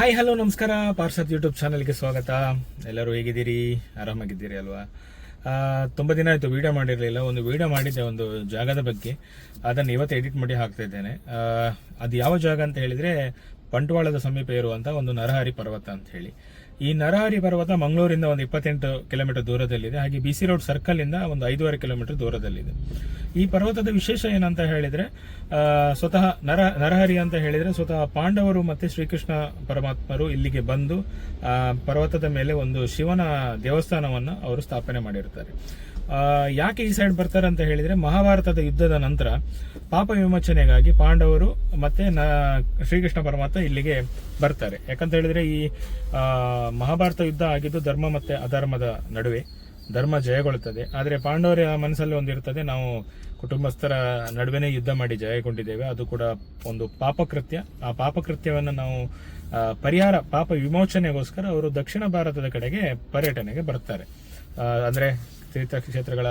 Hi hello ನಮಸ್ಕಾರ. ಪಾರ್ಸತ್ YouTube ಚಾನಲ್ಗೆ ಸ್ವಾಗತ. ಎಲ್ಲರೂ ಹೇಗಿದ್ದೀರಿ? ಆರಾಮಾಗಿದ್ದೀರಿ ಅಲ್ವಾ? ತುಂಬ ದಿನ ಆಯಿತು ವೀಡಿಯೋ ಮಾಡಿರಲಿಲ್ಲ. ಒಂದು ವೀಡಿಯೋ ಮಾಡಿದ್ದೆ ಒಂದು ಜಾಗದ ಬಗ್ಗೆ. ಅದನ್ನು ಇವತ್ತು ಎಡಿಟ್ ಮಾಡಿ ಹಾಕ್ತಾ ಇದ್ದೇನೆ. ಅದು ಯಾವ ಜಾಗ ಅಂತ ಹೇಳಿದರೆ ಬಂಟ್ವಾಳದ ಸಮೀಪ ಇರುವಂಥ ಒಂದು ನರಹರಿ ಪರ್ವತ ಅಂತ ಹೇಳಿ. ಈ ನರಹರಿ ಪರ್ವತ ಮಂಗಳೂರಿಂದ ಒಂದು ಇಪ್ಪತ್ತೆಂಟು ಕಿಲೋಮೀಟರ್ ದೂರದಲ್ಲಿದೆ. ಹಾಗೆ ಬಿ ಸಿ ರೋಡ್ ಸರ್ಕಲ್ ಇಂದ ಒಂದು ಐದೂವರೆ ಕಿಲೋಮೀಟರ್ ದೂರದಲ್ಲಿದೆ. ಈ ಪರ್ವತದ ವಿಶೇಷ ಏನಂತ ಹೇಳಿದ್ರೆ ಸ್ವತಃ ನರ ನರಹರಿ ಅಂತ ಹೇಳಿದ್ರೆ ಸ್ವತಃ ಪಾಂಡವರು ಮತ್ತೆ ಶ್ರೀಕೃಷ್ಣ ಪರಮಾತ್ಮರು ಇಲ್ಲಿಗೆ ಬಂದು ಪರ್ವತದ ಮೇಲೆ ಒಂದು ಶಿವನ ದೇವಸ್ಥಾನವನ್ನು ಅವರು ಸ್ಥಾಪನೆ ಮಾಡಿರ್ತಾರೆ. ಆ, ಯಾಕೆ ಈ ಸೈಡ್ ಬರ್ತಾರೆ ಅಂತ ಹೇಳಿದ್ರೆ ಮಹಾಭಾರತದ ಯುದ್ಧದ ನಂತರ ಪಾಪ ವಿಮೋಚನೆಗಾಗಿ ಪಾಂಡವರು ಮತ್ತೆ ನ, ಶ್ರೀಕೃಷ್ಣ ಪರಮಾತ್ಮ ಇಲ್ಲಿಗೆ ಬರ್ತಾರೆ. ಯಾಕಂತ ಹೇಳಿದ್ರೆ ಈ ಮಹಾಭಾರತ ಯುದ್ಧ ಆಗಿದ್ದು ಧರ್ಮ ಮತ್ತೆ ಅಧರ್ಮದ ನಡುವೆ. ಧರ್ಮ ಜಯಗೊಳ್ಳುತ್ತದೆ. ಆದರೆ ಪಾಂಡವರ ಮನಸ್ಸಲ್ಲಿ ಒಂದಿರುತ್ತದೆ ನಾವು ಕುಟುಂಬಸ್ಥರ ನಡುವೆನೇ ಯುದ್ಧ ಮಾಡಿ ಜಯಗೊಂಡಿದ್ದೇವೆ. ಅದು ಕೂಡ ಒಂದು ಪಾಪಕೃತ್ಯ. ಆ ಪಾಪಕೃತ್ಯವನ್ನು ನಾವು ಪರಿಹಾರ, ಪಾಪ ವಿಮೋಚನೆಗೋಸ್ಕರ ಅವರು ದಕ್ಷಿಣ ಭಾರತದ ಕಡೆಗೆ ಪರ್ಯಟನೆಗೆ ಬರ್ತಾರೆ. ಅಂದರೆ ತೀರ್ಥಕ್ಷೇತ್ರಗಳ ಕ್ಷೇತ್ರಗಳ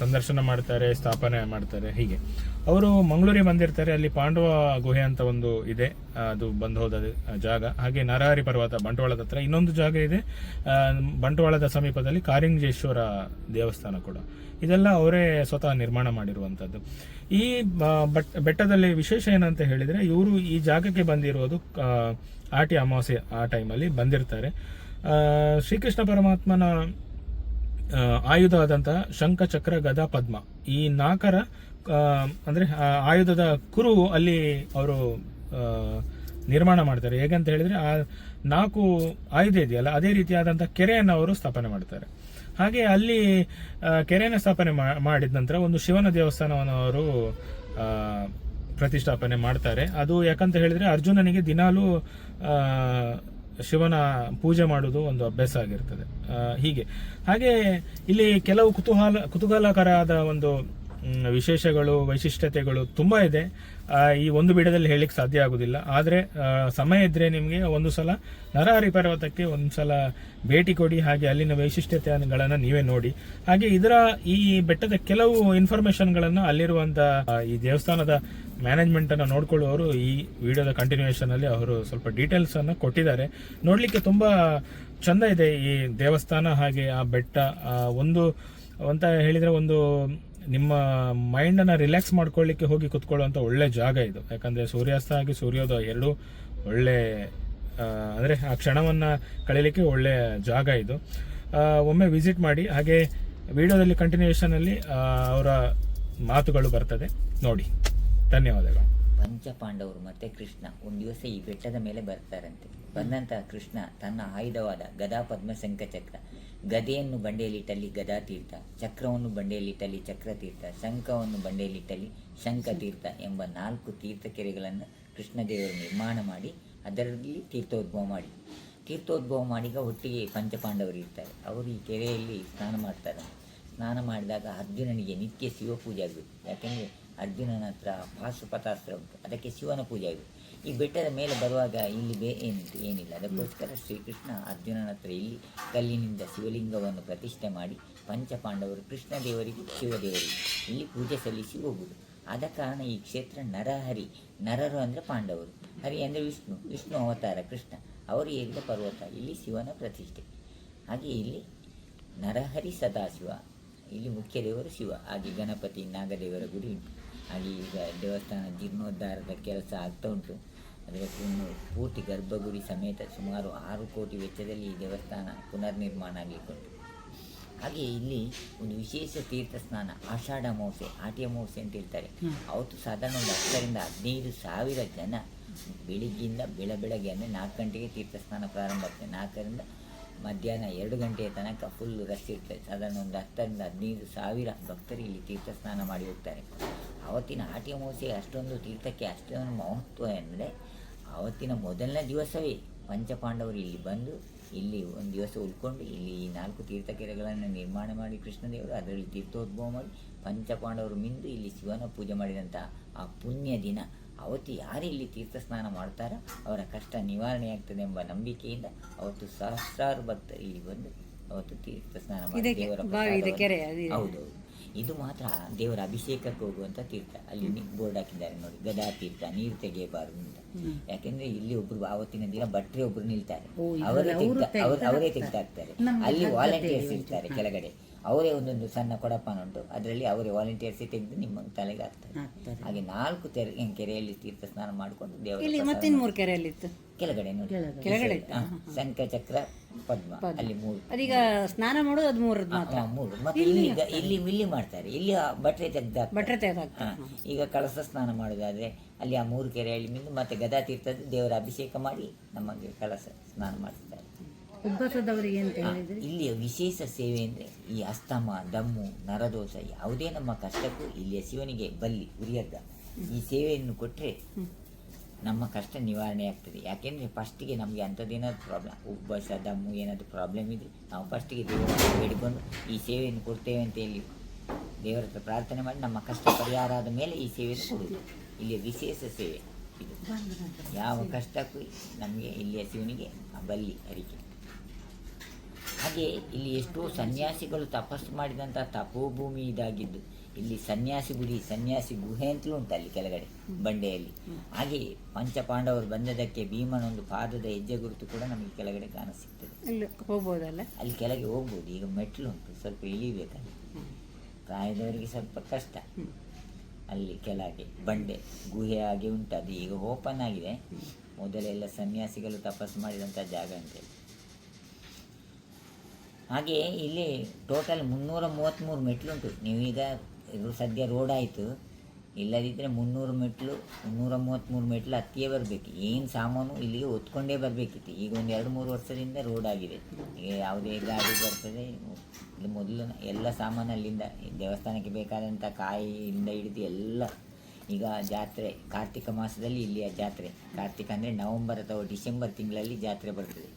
ಸಂದರ್ಶನ ಮಾಡ್ತಾರೆ, ಸ್ಥಾಪನೆ ಮಾಡ್ತಾರೆ, ಹೀಗೆ. ಅವರು ಮಂಗಳೂರಿಗೆ ಬಂದಿರ್ತಾರೆ, ಅಲ್ಲಿ ಪಾಂಡವ ಗುಹೆ ಅಂತ ಒಂದು ಇದೆ, ಅದು ಬಂದು ಹೋದ ಜಾಗ. ಹಾಗೆ ನರಹರಿ ಪರ್ವತ ಬಂಟ್ವಾಳದ ಹತ್ರ ಇನ್ನೊಂದು ಜಾಗ ಇದೆ ಬಂಟ್ವಾಳದ ಸಮೀಪದಲ್ಲಿ ಕಾರಿಂಗೇಶ್ವರ ದೇವಸ್ಥಾನ ಕೂಡ. ಇದೆಲ್ಲ ಅವರೇ ಸ್ವತಃ ನಿರ್ಮಾಣ ಮಾಡಿರುವಂಥದ್ದು. ಈ ಬೆಟ್ಟದಲ್ಲಿ ವಿಶೇಷ ಏನಂತ ಹೇಳಿದ್ರೆ, ಇವರು ಈ ಜಾಗಕ್ಕೆ ಬಂದಿರೋದು ಆಟಿ ಅಮಾವಾಸ್ಯೆ ಆ ಟೈಮಲ್ಲಿ ಬಂದಿರ್ತಾರೆ. ಶ್ರೀಕೃಷ್ಣ ಪರಮಾತ್ಮನ ಆಯುಧ ಆದಂತಹ ಶಂಖ ಚಕ್ರ ಗದ ಪದ್ಮ. ಈ ನಾಲ್ಕರ ಅಂದ್ರೆ ಆಯುಧದ ಕುರು ಅಲ್ಲಿ ಅವರು ನಿರ್ಮಾಣ ಮಾಡ್ತಾರೆ. ಹೇಗಂತ ಹೇಳಿದ್ರೆ, ಆ ನಾಲ್ಕು ಆಯುಧ ಇದೆಯಲ್ಲ, ಅದೇ ರೀತಿಯಾದಂತಹ ಕೆರೆಯನ್ನು ಅವರು ಸ್ಥಾಪನೆ ಮಾಡ್ತಾರೆ. ಹಾಗೆ ಅಲ್ಲಿ ಕೆರೆಯನ್ನು ಸ್ಥಾಪನೆ ಮಾಡಿದ ನಂತರ ಒಂದು ಶಿವನ ದೇವಸ್ಥಾನವನ್ನು ಅವರು ಪ್ರತಿಷ್ಠಾಪನೆ ಮಾಡ್ತಾರೆ. ಅದು ಯಾಕಂತ ಹೇಳಿದ್ರೆ ಅರ್ಜುನನಿಗೆ ದಿನಾಲೂ ಶಿವನ ಪೂಜೆ ಮಾಡುವುದು ಒಂದು ಅಭ್ಯಾಸ ಆಗಿರ್ತದೆ. ಹೀಗೆ. ಹಾಗೆ ಇಲ್ಲಿ ಕೆಲವು ಕುತೂಹಲ ಕುತೂಹಲಕರವಾದ ಒಂದು ವಿಶೇಷಗಳು ವೈಶಿಷ್ಟ್ಯತೆಗಳು ತುಂಬ ಇದೆ. ಈ ಒಂದು ವಿಡಿಯೋದಲ್ಲಿ ಹೇಳಿಕ್ ಸಾಧ್ಯ ಆಗುದಿಲ್ಲ. ಆದ್ರೆ ಸಮಯ ಇದ್ರೆ ನಿಮಗೆ ಒಂದು ಸಲ ನರಹರಿ ಪರ್ವತಕ್ಕೆ ಒಂದು ಸಲ ಭೇಟಿ ಕೊಡಿ ಹಾಗೆ ಅಲ್ಲಿನ ವೈಶಿಷ್ಟ್ಯತೆಗಳನ್ನು ನೀವೇ ನೋಡಿ. ಹಾಗೆ ಇದರ ಈ ಬೆಟ್ಟದ ಕೆಲವು ಇನ್ಫಾರ್ಮೇಷನ್ಗಳನ್ನು ಅಲ್ಲಿರುವಂತ ಆ, ಈ ದೇವಸ್ಥಾನದ ಮ್ಯಾನೇಜ್ಮೆಂಟ್ ಅನ್ನ ನೋಡ್ಕೊಳ್ಳುವವರು ಈ ವಿಡಿಯೋದ ಕಂಟಿನ್ಯೂಯೇಷನ್ ಅಲ್ಲಿ ಅವರು ಸ್ವಲ್ಪ ಡೀಟೇಲ್ಸ್ ಅನ್ನ ಕೊಟ್ಟಿದ್ದಾರೆ. ನೋಡಲಿಕ್ಕೆ ತುಂಬಾ ಚಂದ ಇದೆ ಈ ದೇವಸ್ಥಾನ ಹಾಗೆ ಆ ಬೆಟ್ಟ. ಒಂದು ಅಂತ ಹೇಳಿದ್ರೆ ಒಂದು ನಿಮ್ಮ ಮೈಂಡ್ ಅನ್ನ ರಿಲ್ಯಾಕ್ಸ್ ಮಾಡ್ಕೊಳ್ಳಿಕ್ಕೆ ಹೋಗಿ ಕುತ್ಕೊಳ್ಳುವಂತ ಒಳ್ಳೆ ಜಾಗ ಇದು. ಯಾಕಂದ್ರೆ ಸೂರ್ಯಾಸ್ತ ಆಗಿ ಸೂರ್ಯೋದಯ ಎರಡು ಒಳ್ಳೆ ಅಂದ್ರೆ ಆ ಕ್ಷಣವನ್ನ ಕಳೀಲಿಕ್ಕೆ ಒಳ್ಳೆ ಜಾಗ ಇದು. ಒಮ್ಮೆ ವಿಸಿಟ್ ಮಾಡಿ, ಹಾಗೆ ವಿಡಿಯೋದಲ್ಲಿ ಕಂಟಿನ್ಯೂಯೇಷನ್ ಅಲ್ಲಿ ಅವರ ಮಾತುಗಳು ಬರ್ತದೆ. ನೋಡಿ. ಧನ್ಯವಾದಗಳು. ಪಂಚ ಪಾಂಡವರು ಮತ್ತೆ ಕೃಷ್ಣ ಒಂದು ದಿವಸ ಈ ಬೆಟ್ಟದ ಮೇಲೆ ಬರ್ತಾರಂತೆ. ಬಂದಂತಹ ಕೃಷ್ಣ ತನ್ನ ಆಯುಧವಾದ ಗದಾ ಪದ್ಮ ಶಂಖ ಚಕ್ರ ಗದೆಯನ್ನು ಬಂಡೆಯಲ್ಲಿಟ್ಟಲ್ಲಿ ಗದಾ ತೀರ್ಥ, ಚಕ್ರವನ್ನು ಬಂಡೆಯಲ್ಲಿಟ್ಟಲ್ಲಿ ಚಕ್ರ ತೀರ್ಥ, ಶಂಖವನ್ನು ಬಂಡೆಯಲ್ಲಿಟ್ಟಲ್ಲಿ ಶಂಖ ತೀರ್ಥ ಎಂಬ ನಾಲ್ಕು ತೀರ್ಥ ಕೆರೆಗಳನ್ನು ಕೃಷ್ಣದೇವರು ನಿರ್ಮಾಣ ಮಾಡಿ, ಅದರಲ್ಲಿ ತೀರ್ಥೋದ್ಭವ ಮಾಡಿ. ತೀರ್ಥೋದ್ಭವ ಮಾಡಿಗ ಒಟ್ಟಿಗೆ ಪಂಚಪಾಂಡವರು ಇರ್ತಾರೆ. ಅವರು ಈ ಕೆರೆಯಲ್ಲಿ ಸ್ನಾನ ಮಾಡ್ತಾರೆ. ಸ್ನಾನ ಮಾಡಿದಾಗ ಅರ್ಜುನನಿಗೆ ನಿತ್ಯ ಶಿವ ಪೂಜೆ ಆಗಬೇಕು ಯಾಕೆಂದರೆ ಅರ್ಜುನನ ಹತ್ರ ಉಂಟು. ಅದಕ್ಕೆ ಶಿವನ ಪೂಜೆ ಆಗಬೇಕು ಈ ಬೆಟ್ಟದ ಮೇಲೆ ಬರುವಾಗ ಇಲ್ಲಿ ಬೇ ಏನಿದೆ ಏನಿಲ್ಲ. ಅದಕ್ಕೋಸ್ಕರ ಶ್ರೀಕೃಷ್ಣ ಅರ್ಜುನನ ಹತ್ರ ಇಲ್ಲಿ ಕಲ್ಲಿನಿಂದ ಶಿವಲಿಂಗವನ್ನು ಪ್ರತಿಷ್ಠೆ ಮಾಡಿ ಪಂಚಪಾಂಡವರು ಕೃಷ್ಣ ದೇವರಿಗೂ ಶಿವದೇವರಿಗೂ ಇಲ್ಲಿ ಪೂಜೆ ಸಲ್ಲಿಸಿ ಹೋಗುವುದು. ಆದ ಕಾರಣ ಈ ಕ್ಷೇತ್ರ ನರಹರಿ ನರರು ಅಂದರೆ ಪಾಂಡವರು, ಹರಿ ಅಂದರೆ ವಿಷ್ಣು ವಿಷ್ಣು ಅವತಾರ ಕೃಷ್ಣ, ಅವರು ಏರಿದ ಪರ್ವತ, ಇಲ್ಲಿ ಶಿವನ ಪ್ರತಿಷ್ಠೆ. ಹಾಗೆ ಇಲ್ಲಿ ನರಹರಿ ಸದಾಶಿವ, ಇಲ್ಲಿ ಮುಖ್ಯ ದೇವರು ಶಿವ, ಹಾಗೆ ಗಣಪತಿ ನಾಗದೇವರ ಗುಡಿ ಉಂಟು. ಹಾಗೆ ಈಗ ದೇವಸ್ಥಾನ ಜೀರ್ಣೋದ್ಧಾರದ ಕೆಲಸ ಆಗ್ತಾ ಉಂಟು. ಅದರ ಪೂರ್ತಿ ಗರ್ಭಗುಡಿ ಸಮೇತ ಸುಮಾರು ಆರು ಕೋಟಿ ವೆಚ್ಚದಲ್ಲಿ ಈ ದೇವಸ್ಥಾನ ಪುನರ್ ನಿರ್ಮಾಣ ಆಗಲಿಕ್ಕೆ ಹಾಗೆ ಇಲ್ಲಿ ಒಂದು ವಿಶೇಷ ತೀರ್ಥ ಸ್ನಾನ ಆಷಾಢ ಅಮಾವಾಸ್ಯೆ ಆಟಿ ಅಮಾವಾಸ್ಯೆ ಅಂತ ಹೇಳ್ತಾರೆ. ಅವತ್ತು ಸಾಧಾರಣ ಒಂದು ಹತ್ತರಿಂದ ಹದಿನೈದು ಸಾವಿರ ಜನ ಬೆಳಿಗ್ಗೆಯಿಂದ ಬೆಳ ಬೆಳಗ್ಗೆ ಅಂದರೆ ನಾಲ್ಕು ಗಂಟೆಗೆ ತೀರ್ಥ ಸ್ನಾನ ಪ್ರಾರಂಭ ಆಗ್ತದೆ. ನಾಲ್ಕರಿಂದ ಮಧ್ಯಾಹ್ನ ಎರಡು ಗಂಟೆಯ ತನಕ ಫುಲ್ ರಶ್ ಇರ್ತದೆ. ಸಾಧಾರಣ ಒಂದು ಹತ್ತರಿಂದ ಹದಿನೈದು ಸಾವಿರ ಭಕ್ತರು ಇಲ್ಲಿ ತೀರ್ಥ ಸ್ನಾನ ಮಾಡಿ ಹೋಗ್ತಾರೆ. ಆವತ್ತಿನ ಆಟಿ ಅಮಾವಾಸ್ಯೆ ಅಷ್ಟೊಂದು ತೀರ್ಥಕ್ಕೆ ಅಷ್ಟೊಂದು ಮಹತ್ವ ಎಂದರೆ ಆವತ್ತಿನ ಮೊದಲನೇ ದಿವಸವೇ ಪಂಚಪಾಂಡವರು ಇಲ್ಲಿ ಬಂದು ಇಲ್ಲಿ ಒಂದು ದಿವಸ ಉಳ್ಕೊಂಡು ಇಲ್ಲಿ ಈ ನಾಲ್ಕು ತೀರ್ಥಕೆರೆಗಳನ್ನು ನಿರ್ಮಾಣ ಮಾಡಿ ಕೃಷ್ಣದೇವರು ಅದರಲ್ಲಿ ತೀರ್ಥೋದ್ಭವ ಮಾಡಿ ಪಂಚಪಾಂಡವರು ಮಿಂದು ಇಲ್ಲಿ ಶಿವನ ಪೂಜೆ ಮಾಡಿದಂಥ ಆ ಪುಣ್ಯ ದಿನ. ಅವತ್ತು ಯಾರು ಇಲ್ಲಿ ತೀರ್ಥ ಸ್ನಾನ ಮಾಡ್ತಾರೋ ಅವರ ಕಷ್ಟ ನಿವಾರಣೆ ಆಗ್ತದೆ ಎಂಬ ನಂಬಿಕೆಯಿಂದ ಅವತ್ತು ಸಹಸ್ರಾರು ಭಕ್ತರು ಇಲ್ಲಿ ಬಂದು ಅವತ್ತು ತೀರ್ಥ ಸ್ನಾನ ಮಾಡಿ ಬಾವಿ ಇದೆ, ಮಾತ್ರ ದೇವರ ಅಭಿಷೇಕಕ್ಕೆ ಹೋಗುವಂತ ತೀರ್ಥ. ಅಲ್ಲಿ ಬೋರ್ಡ್ ಹಾಕಿದ್ದಾರೆ ನೋಡಿ. ಗದಾ ತೀರ್ಥ ನೀರು ತೆಗೆಯಬಾರದು ಅಂತ. ಯಾಕೆಂದ್ರೆ ಇಲ್ಲಿ ಒಬ್ರು ಆವತ್ತಿನ ದಿನ ಭಟ್ರೆ ಒಬ್ರು ನಿಲ್ತಾರೆ. ಅವರೇ ಅವರು ಅಲ್ಲಿ ವಾಲಂಟಿಯರ್ಸ್ ಇರ್ತಾರೆ ಕೆಳಗಡೆ. ಅವರೇ ಒಂದೊಂದು ಸಣ್ಣ ಕೊಡಪ್ಪನ ಉಂಟು ಅದರಲ್ಲಿ ಅವರೇ ವಾಲಂಟಿಯರ್ಸ್ ತೆಗೆದು ನಿಮ್ಮ ತಲೆಗೆ ಹಾಕ್ತಾರೆ. ಹಾಗೆ ನಾಲ್ಕು ತೆರೆ ಕೆರೆಯಲ್ಲಿ ತೀರ್ಥ ಸ್ನಾನ ಮಾಡಿಕೊಂಡು ದೇವರ ಕೆಳಗಡೆ ನೋಡಿ. ಕೆಳಗಡೆ. ಸಂಕಚಕ್ರ ಪದ್ಮ ಅಲ್ಲಿ ಮೂರು. ಅದೀಗ ಸ್ನಾನ ಮಾಡೋದು ಅದು ಮೂರದ್ದು ಮಾತ್ರ. ಹಾ, ಮೂರು. ಮತ್ತೆ ಇಲ್ಲಿ ಈಗ- ಇಲ್ಲಿ ಮಿಲ್ಲಿ ಮಾಡ್ತಾರೆ. ಇಲ್ಲಿ ಆ ಬಟ್ರೆ ತೆಗ್ದು ಬಟ್ರೆ ತೆಗೆದಾಕ್ತಾರೆ ಈಗ ಕಳಸ ಸ್ನಾನ ಮಾಡೋದಾದ್ರೆ ಅಲ್ಲಿ ಆ ಮೂರು ಕೆರೆ ಹಳ್ಳಿ ಮಿಂದು ಮತ್ತೆ ಗದಾ ತೀರ್ಥದ ದೇವರ ಅಭಿಷೇಕ ಮಾಡಿ ನಮಗೆ ಕಳಸ ಸ್ನಾನ ಮಾಡ್ತಾರೆ ಉದ್ಭಸದವರಿಗೆ ಅಂತ ಹೇಳಿದ್ರಿ ಇಲ್ಲಿಯ ವಿಶೇಷ ಸೇವೆ ಅಂದರೆ ಈ ಅಸ್ತಮ ದಮ್ಮು ನರದೋಷ ಯಾವುದೇ ನಮ್ಮ ಕಷ್ಟಕ್ಕೂ ಇಲ್ಲಿಯ ಶಿವನಿಗೆ ಬಲ್ಲಿ ಉರಿಯದ್ದ. ಈ ಸೇವೆಯನ್ನು ಕೊಟ್ಟರೆ ನಮ್ಮ ಕಷ್ಟ ನಿವಾರಣೆ ಆಗ್ತದೆ. ಯಾಕೆಂದರೆ ಫಸ್ಟಿಗೆ ನಮಗೆ ಅಂಥದ್ದೇನಾದ್ರು ಪ್ರಾಬ್ಲಮ್ ಉಬ್ಬಸ ದಮ್ಮು ಏನಾದರೂ ಪ್ರಾಬ್ಲಮ್ ಇದ್ದರೆ ನಾವು ಫಸ್ಟಿಗೆ ದೇವರ ಬೇಡಿಕೊಂಡು ಈ ಸೇವೆಯನ್ನು ಕೊಡ್ತೇವೆ ಅಂತ ಹೇಳಿ ದೇವರ ಹತ್ರ ಪ್ರಾರ್ಥನೆ ಮಾಡಿ ನಮ್ಮ ಕಷ್ಟ ಪರಿಹಾರ ಆದ ಮೇಲೆ ಈ ಸೇವೆಯನ್ನು ಕೊಡುವುದು. ಇಲ್ಲಿಯ ವಿಶೇಷ ಸೇವೆ ಇದು. ಯಾವ ಕಷ್ಟಕ್ಕೂ ನಮಗೆ ಇಲ್ಲಿಯ ಶಿವನಿಗೆ ಬಲ್ಲಿ ಅರಿಕೆ. ಹಾಗೆ ಇಲ್ಲಿ ಎಷ್ಟೋ ಸನ್ಯಾಸಿಗಳು ತಪಸ್ಸು ಮಾಡಿದಂಥ ತಪೋಭೂಮಿ ಇದಾಗಿದ್ದು ಇಲ್ಲಿ ಸನ್ಯಾಸಿ ಗುಡಿ ಸನ್ಯಾಸಿ ಗುಹೆ ಅಂತಲೂ ಉಂಟು ಅಲ್ಲಿ ಕೆಳಗಡೆ ಬಂಡೆಯಲ್ಲಿ. ಹಾಗೆ ಪಂಚಪಾಂಡವರು ಬಂದದಕ್ಕೆ ಭೀಮನೊಂದು ಪಾದದ ಹೆಜ್ಜೆ ಗುರುತು ಕೂಡ ನಮಗೆ ಕೆಳಗಡೆ ಕಾಣ ಸಿಗ್ತದೆ ಹೋಗ್ಬೋದಲ್ಲ? ಅಲ್ಲಿ ಕೆಳಗೆ ಹೋಗ್ಬೋದು ಈಗ ಮೆಟ್ಲು ಉಂಟು ಸ್ವಲ್ಪ ಇಳಿಬೇಕಲ್ಲಿ. ಪ್ರಾಯದವರಿಗೆ ಸ್ವಲ್ಪ ಕಷ್ಟ. ಅಲ್ಲಿ ಕೆಳಗೆ ಬಂಡೆ ಗುಹೆ ಹಾಗೆ ಉಂಟು ಅದು ಈಗ ಓಪನ್ ಆಗಿದೆ. ಮೊದಲೆಲ್ಲ ಸನ್ಯಾಸಿಗಳು ತಪಸ್ಸು ಮಾಡಿದಂಥ ಜಾಗ ಅಂತೇಳಿ ಹಾಗೆ ಇಲ್ಲಿ ಟೋಟಲ್ ಮುನ್ನೂರ ಮೂವತ್ತ್ಮೂರು ಮೆಟ್ಲುಂಟು ನೀವೀಗ ಇದು ಸದ್ಯ ರೋಡ್ ಆಯಿತು. ಇಲ್ಲದಿದ್ದರೆ ಮುನ್ನೂರು ಮೆಟ್ಲು ಮುನ್ನೂರ ಮೂವತ್ತ್ಮೂರು ಮೆಟ್ಲು ಹತ್ತಿಯೇ ಬರಬೇಕು. ಏನು ಸಾಮಾನು ಇಲ್ಲಿಗೆ ಹೊತ್ಕೊಂಡೇ ಬರಬೇಕಿತ್ತು. ಈಗ ಒಂದು ಎರಡು ಮೂರು ವರ್ಷದಿಂದ ರೋಡ್ ಆಗಿದೆ. ಯಾವುದೇ ಗಾಡಿ ಬರ್ತದೆ ಇಲ್ಲಿ ಮೊದಲು ಎಲ್ಲ ಸಾಮಾನು ಅಲ್ಲಿಂದ ದೇವಸ್ಥಾನಕ್ಕೆ ಬೇಕಾದಂಥ ಕಾಯಿಯಿಂದ ಹಿಡಿದು ಎಲ್ಲ ಈಗ ಜಾತ್ರೆ, ಕಾರ್ತಿಕ ಮಾಸದಲ್ಲಿ ಇಲ್ಲಿಯ ಜಾತ್ರೆ. ಕಾರ್ತಿಕ ಅಂದರೆ ನವಂಬರ್ ಅಥವಾ ಡಿಸೆಂಬರ್ ತಿಂಗಳಲ್ಲಿ ಜಾತ್ರೆ ಬರ್ತದೆ.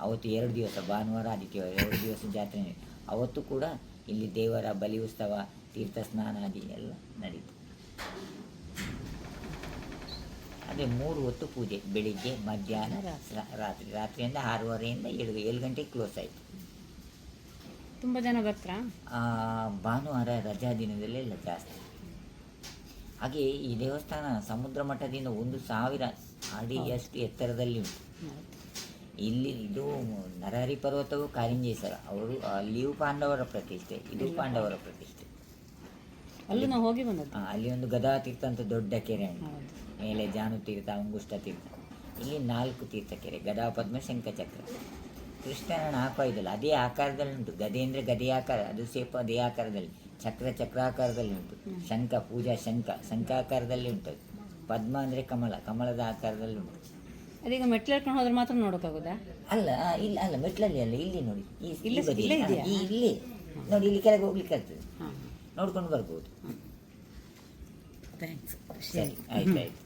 ಅವತ್ತು ಎರಡು ದಿವಸ, ಭಾನುವಾರ, ಆದಿತ್ಯವಾರ, ಎರಡು ದಿವಸ ಜಾತ್ರೆ. ಅವತ್ತು ಕೂಡ ಇಲ್ಲಿ ದೇವರ ಬಲಿ ಉತ್ಸವ ತೀರ್ಥ ಸ್ನಾನಾದಿ ಎಲ್ಲ ನಡೀತು. ಅದೇ ಮೂರು ಹೊತ್ತು ಪೂಜೆ ಬೆಳಿಗ್ಗೆ ಮಧ್ಯಾಹ್ನ ರಾತ್ರಿ ರಾತ್ರಿಯಿಂದ ಆರೂವರೆಯಿಂದ ಏಳು ಏಳು ಗಂಟೆಗೆ ಕ್ಲೋಸ್ ಆಯಿತು. ತುಂಬ ಜನ ಬರ್ತಾರಾ? ಭಾನುವಾರ ರಜಾ ದಿನದಲ್ಲೆಲ್ಲ ಜಾಸ್ತಿ. ಹಾಗೆ ಈ ದೇವಸ್ಥಾನ ಸಮುದ್ರ ಮಟ್ಟದಿಂದ ಒಂದು ಸಾವಿರ ಅಡಿಯಷ್ಟು ಎತ್ತರದಲ್ಲಿ ಉಂಟು. ಇಲ್ಲಿ ಇದು ನರಹರಿ ಪರ್ವತವು ಕಾರಿಂಜೇಶ್ವರ ಅವರು ಅಲ್ಲಿಯೂ ಪಾಂಡವರ ಪ್ರತಿಷ್ಠೆ ಇದು ಪಾಂಡವರ ಪ್ರತಿಷ್ಠೆ. ಅಲ್ಲೂ ನಾವು ಹೋಗಿ ಬಂದದ್ದು. ಅಲ್ಲಿ ಒಂದು ಗದಾ ತೀರ್ಥ ಅಂತ ದೊಡ್ಡ ಕೆರೆ ಉಂಟು. ಮೇಲೆ ಜಾನು ತೀರ್ಥ ಅಂಗುಷ್ಟ ತೀರ್ಥ. ಇಲ್ಲಿ ನಾಲ್ಕು ತೀರ್ಥ ಕೆರೆ ಗದಾ ಪದ್ಮ ಶಂಖಚಕ್ರ ಕೃಷ್ಣನ ನಾಲ್ಕು ಇದಲ್ಲ ಅದೇ ಆಕಾರದಲ್ಲಿ ಉಂಟು. ಗದೆ ಅಂದರೆ ಗದೆ ಆಕಾರ ಅದು ಸೇಪು ಅದೇ ಆಕಾರದಲ್ಲಿ. ಚಕ್ರ ಚಕ್ರಾಕಾರದಲ್ಲಿ ಉಂಟು. ಶಂಖ ಪೂಜಾ ಶಂಖ ಶಂಖಾಕಾರದಲ್ಲಿ ಉಂಟು. ಪದ್ಮ ಅಂದರೆ ಕಮಲ ಕಮಲದ ಆಕಾರದಲ್ಲಿ ಉಂಟು. ಅದೀಗ ಮೆಟ್ಲು ಹೇಳ್ಕೊಂಡು ಹೋದ್ರೆ ಮಾತ್ರ ನೋಡೋಕ್ಕಾಗೋದಾ? ಅಲ್ಲ ಇಲ್ಲ ಅಲ್ಲ ಮೆಟ್ಲಲ್ಲಿ ಅಲ್ಲ ಇಲ್ಲಿ ನೋಡಿ. ಈ ಇಲ್ಲೇ- ನೋಡಿ ಇಲ್ಲಿ ಕೆಳಗೆ ಹೋಗ್ಲಿಕ್ಕೆ ಆಗ್ತದೆ. ನೋಡ್ಕೊಂಡು ಬರ್ಬೋದು. ಥ್ಯಾಂಕ್ಸ್ ಸರಿ ಆಯ್ತು ಆಯ್ತು